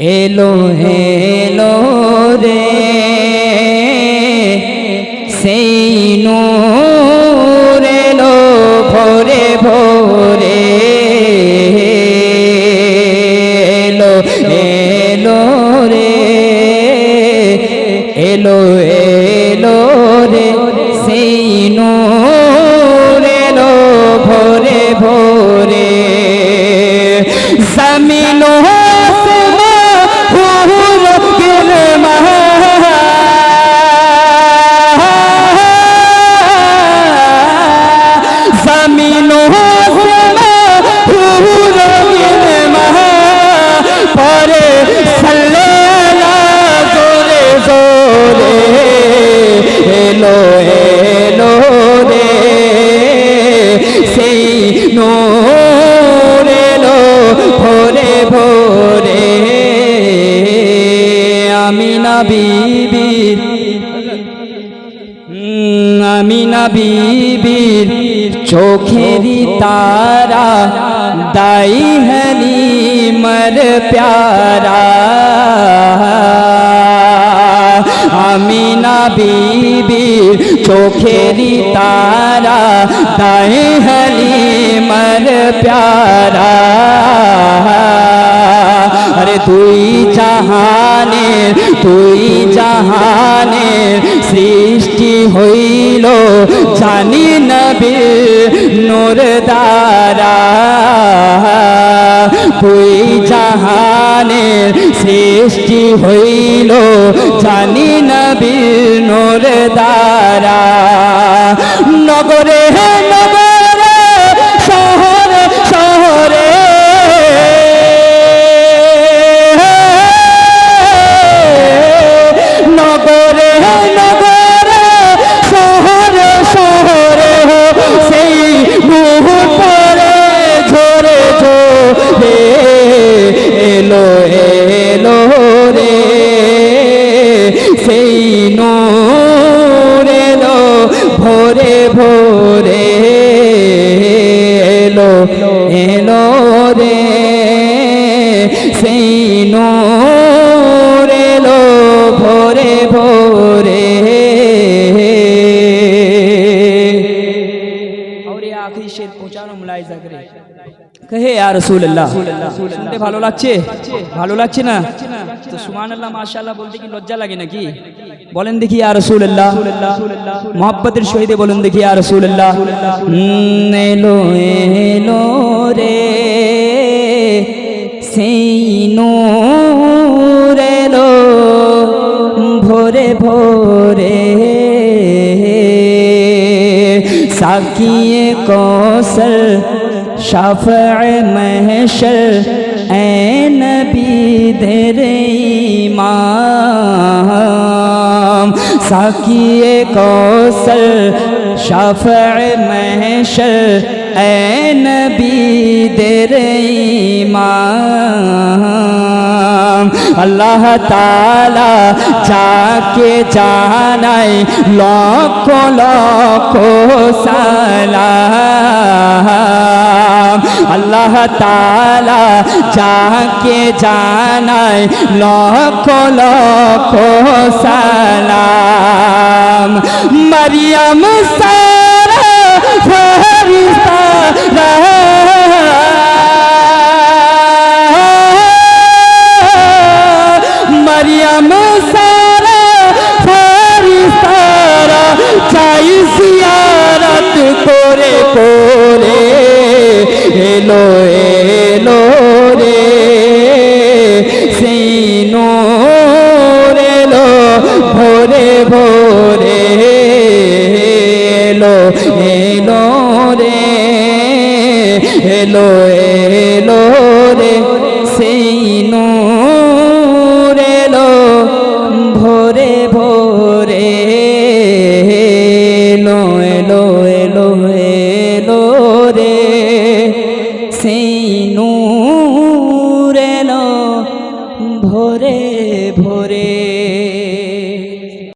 এলো এলো রে। সেই নূর এলো ভোরে ভোরে। এলো এলো রে। এলো এলো নূর এলো ভোরে ভোরে আমি না বিবির আমি না বিবির চোখেরি তারা দাই হলি মর প্যারা। আমি না বিবির চোখেরি তারা দাই হলি মর প্যারা আরে তুই জাহানের তুই জাহানের সৃষ্টি হইল জানি নবী নূর দ্বারা তুই জাহানের সৃষ্টি হইল জানি নবী নূর দ্বারা। নগরে নগরে, শহরে শহরে। নগরে নগরে, শহরে শহরে, সেই মুহূর্তে ঝরে ঝরে এলো এলো রে। সেই নূরেলো ভোরে ভোরে এলো এলো রে। সেই নূরেলো ভোরে ভোরে কহে আর রসুল্লাহ ভালো লাগছে? ভালো লাগছে না? তো সুবহানাল্লাহ মাশাআল্লাহ বলতে কি লজ্জা লাগে নাকি? বলেন দেখি ইয়া রাসূলুল্লাহ মোহাব্বতের সহিতে বলেন দেখি রাসূলুল্লাহ হুম, এলো এলো রে সেই নূর ভোরে ভোরে সাকিয়ে কৌশল শাফা মহশর এ নবী দের ইমাম, সাকিয়ে কৌশল শাফা মহশর এ নবী দের ইমাম। আল্লাহ তালা যাকে জানাই লক্ষ লক্ষ সালাম। আল্লাহ তালা যাকে জানায় লক্ষ লক্ষ সালাম। মরিয়ম সারা ফরিস্তা এলো রে, এলো এলো রে, সেই নূর এলো, ভোরে ভোরে এলো এলো এলো এলো রে, সেই